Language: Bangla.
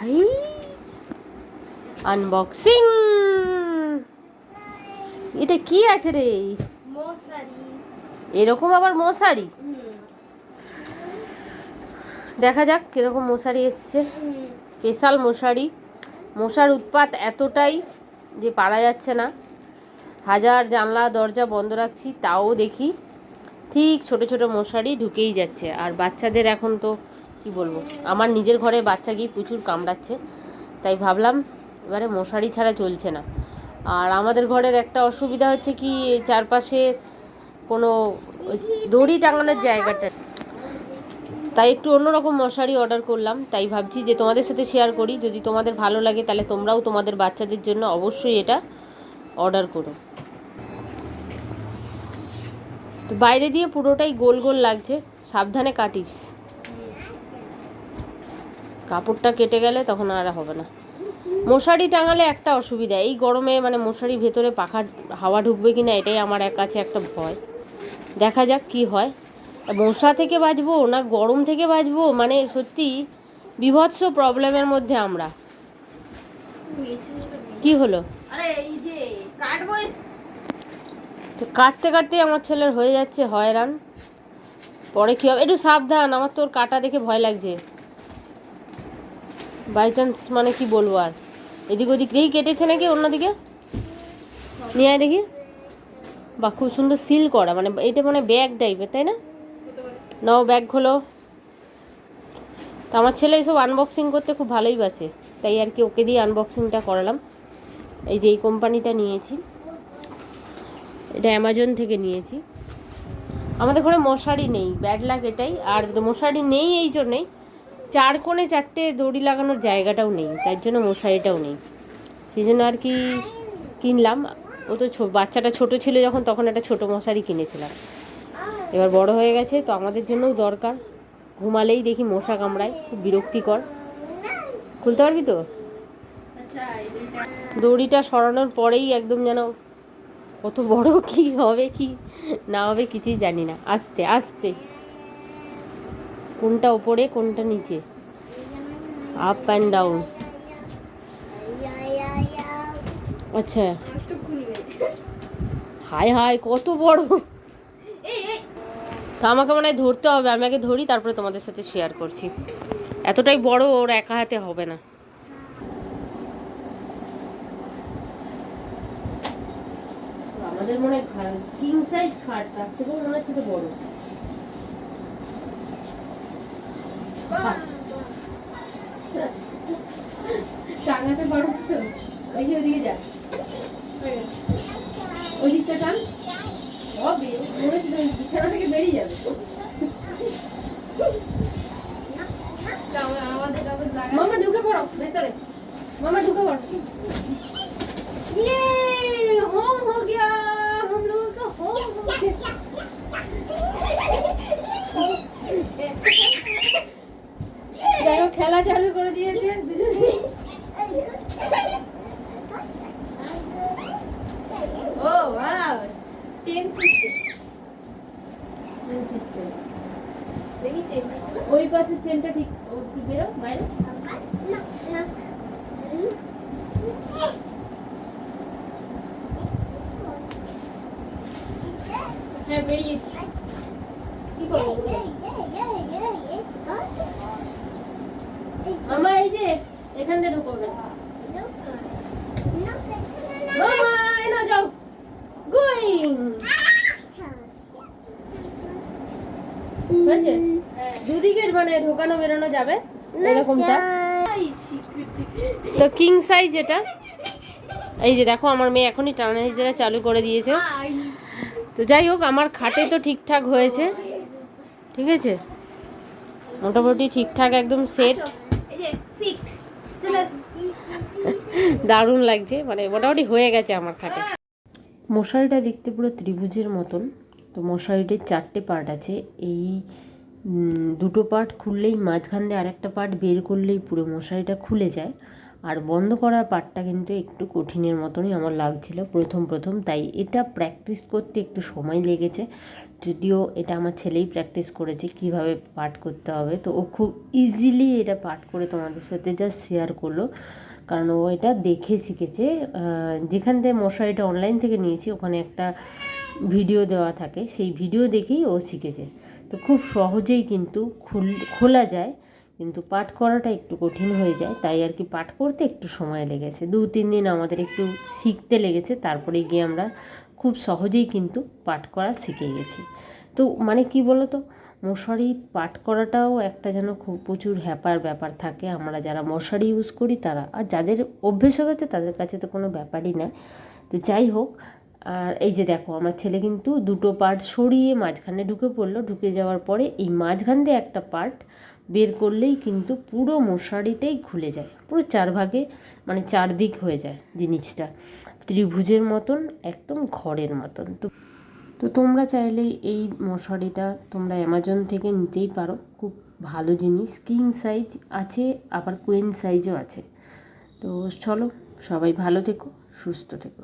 হাই আনবক্সিং এটা কি আছে রে? এরকম আবার মশারি? দেখা যাক কীরকম মশারি এসছে। স্পেশাল মশারি। মশার উৎপাত এতটাই যে পারা যাচ্ছে না। হাজার জানলা দরজা বন্ধ রাখছি তাও দেখি। ঠিক ছোট ছোট মশারি ঢুকেই যাচ্ছে। আর বাচ্চাদের এখন তো কি বলব? আমার নিজের ঘরে বাচ্চা গিয়ে প্রচুর কামড়াচ্ছে, তাই ভাবলাম এবারে মশারি ছাড়া চলছে না। আর আমাদের ঘরের একটা অসুবিধা হচ্ছে কি, চারপাশে কোনো দড়ি টাঙানোর জায়গাটা তাই একটু অন্যরকম মশারি অর্ডার করলাম, তাই ভাবছি যে তোমাদের সাথে শেয়ার করি। যদি তোমাদের ভালো লাগে তাহলে তোমরাও তোমাদের বাচ্চাদের জন্য অবশ্যই এটা অর্ডার করো। তো বাইরে দিয়ে পুরোটাই গোল গোল লাগছে, সাবধানে কাটিস। কাপড়টা কেটে গেলে তখন আর হবে না। মশারি টাঙালে একটা অসুবিধা এই গরমে মানে মশারি ভেতরে পাখা হাওয়া ঢুকবে কি না এটাই আমার এক কাছে একটা ভয়। দেখা যাক কি হয়। মশা থেকে বাঁচবো না গরম থেকে বাঁচবো? মানে সত্যি বিভৎস প্রবলেমের মধ্যে আমরা। কি হলো? এই যে তো কাটতে কাটতে আমার ছেলের হয়ে যাচ্ছে হয়রান। পরে কী হবে? একটু সাবধান আমার তোর কাটা দেখে ভয় লাগছে। বাই চান্স মানে কি বলব আর? এদিক ওদিক দেখি কেটেছে নাকি অন্যদিকে? নিয়ে আয় দেখি। বা খুব সুন্দর সিল করা মানে এটা মানে ব্যাগ টাইপের তাই না? নাও ব্যাগ খোলো। তো আমার ছেলে এইসব আনবক্সিং করতে খুব ভালোই বাসে, তাই আর কি ওকে দিয়ে আনবক্সিংটা করালাম। এই যে এই কোম্পানিটা নিয়েছি। এটা অ্যামাজন থেকে নিয়েছি। আমাদের ঘরে মশারি নেই ব্যাড লাগ এটাই। আর মশারি নেই এই জন্যেই চার কোণে চারটে দড়ি লাগানোর জায়গাটাও নেই, তার জন্য মশারিটাও নেই। সেই জন্য আর কি কিনলাম। ও তো বাচ্চাটা ছোট ছিল যখন, তখন একটা ছোট মশারি কিনেছিলাম। এবার বড় হয়ে গেছে, তো আমাদের জন্যও দরকার। ঘুমালেই দেখি মশা কামড়ায়, খুব বিরক্তিকর। খুলতে পারবি তো? দড়িটা সরানোর পরেই একদম যেন কত বড় কি হবে কি, না হবে কিছুই জানি না। আস্তে আস্তে। কোনটা ওপরে কোনটা নিচে? আপ অ্যান্ড ডাউন আচ্ছা। হায় হায়, কত বড়। তা আমাকে মনে হয় ধরতে হবে, আমি আগে ধরি, তারপরে তোমাদের সাথে শেয়ার করছি। এতটাই বড়, ওর একা হাতে হবে না। আমাদের মনে হয় কিং সাইজ খাট, তার থেকেও মনে হচ্ছে বড়। টাঙাতে পারবো তো ওই যে ওদিকে যা ওই দিকটা টান হবে মনে হচ্ছে তো বিছানা থেকে বেরিয়ে যাবে তা আমা- আমাদের আবার লাগা মামা ঢুকে পড়ো ভেতরে মামা ঢুকে পড়ো ये होम हो गया हम लोगों का होम हो गया খেলা চালু করে দিয়েছে দুজনে ও ওয়াও টেন সিস্টেম ওই পাশের চেনটা ঠিক বেরো বাইরে হ্যাঁ বেরিয়েছি কি করব মামা, এই দুদিকের মানে ঢোকানো বেরোনো যাবে এরকমটা। তো কিং সাইজ এটা। এই যে দেখো, আমার মেয়ে এখনই টানা চালু করে দিয়েছে। তো যাই হোক, আমার খাটে তো ঠিকঠাক হয়েছে। ঠিক আছে? মোটামুটি ঠিকঠাক একদম সেট দারুণ লাগছে মানে মোটামুটি হয়ে গেছে আমার খাটে। মশারিটা দেখতে পুরো ত্রিভুজের মতন। তো মশারিটির চারটে পার্ট আছে। এই দুটো পার্ট খুললেই মাঝখান দিয়ে আরেকটা পার্ট বের করলেই পুরো মশারিটা খুলে যায়। আর বন্ধ করার পার্টটা কিন্তু একটু কঠিনের মতনই আমার লাগছিল প্রথম প্রথম। তাই এটা প্র্যাকটিস করতে একটু সময় লেগেছে। যদিও এটা আমার ছেলেই প্র্যাকটিস করেছে কীভাবে পাঠ করতে হবে। তো ও খুব ইজিলি এটা পাঠ করে তোমাদের সাথে জাস্ট শেয়ার করল। কারণ ও এটা দেখে শিখেছে। যেখান থেকে মশারিটা অনলাইন থেকে নিয়েছি, ওখানে একটা ভিডিও দেওয়া থাকে। সেই ভিডিও দেখেই ও শিখেছে। তো খুব সহজেই কিন্তু খোলা যায়। কিন্তু পাঠ করাটা একটু কঠিন হয়ে যায়, তাই আর কি পাঠ করতে একটু সময় লেগেছে। দু, তিন দিন আমাদের একটু শিখতে লেগেছে, তারপরে গিয়ে আমরা খুব সহজেই কিন্তু পাঠ করা শিখে গেছি। তো মানে কি বলো তো মশারি পাঠ করাটাও একটা যেন খুব প্রচুর হ্যাপার ব্যাপার থাকে। আমরা যারা মশারি ইউজ করি তারা, আর যাদের অভ্যেস হয়ে গেছে তাদের কাছে তো কোনো ব্যাপারই নয় তো যাই হোক, আর এই যে দেখো, আমার ছেলে কিন্তু দুটো পার্ট সরিয়ে মাঝখানে ঢুকে পড়ল। ঢুকে যাওয়ার পরে এই মাঝখান দিয়ে একটা পার্ট বের করলেই কিন্তু পুরো মশারিটাই খুলে যায়। পুরো চার ভাগে মানে চারদিক হয়ে যায় জিনিসটা। ত্রিভুজের মতন, একদম ঘরের মতন। তো তো তোমরা চাইলে এই মশারিটা তোমরা অ্যামাজন থেকে নিতেই পারো। খুব ভালো জিনিস। কিং সাইজ আছে, আবার কুইন সাইজও আছে। তো চলো, সবাই ভালো থেকো, সুস্থ থেকো।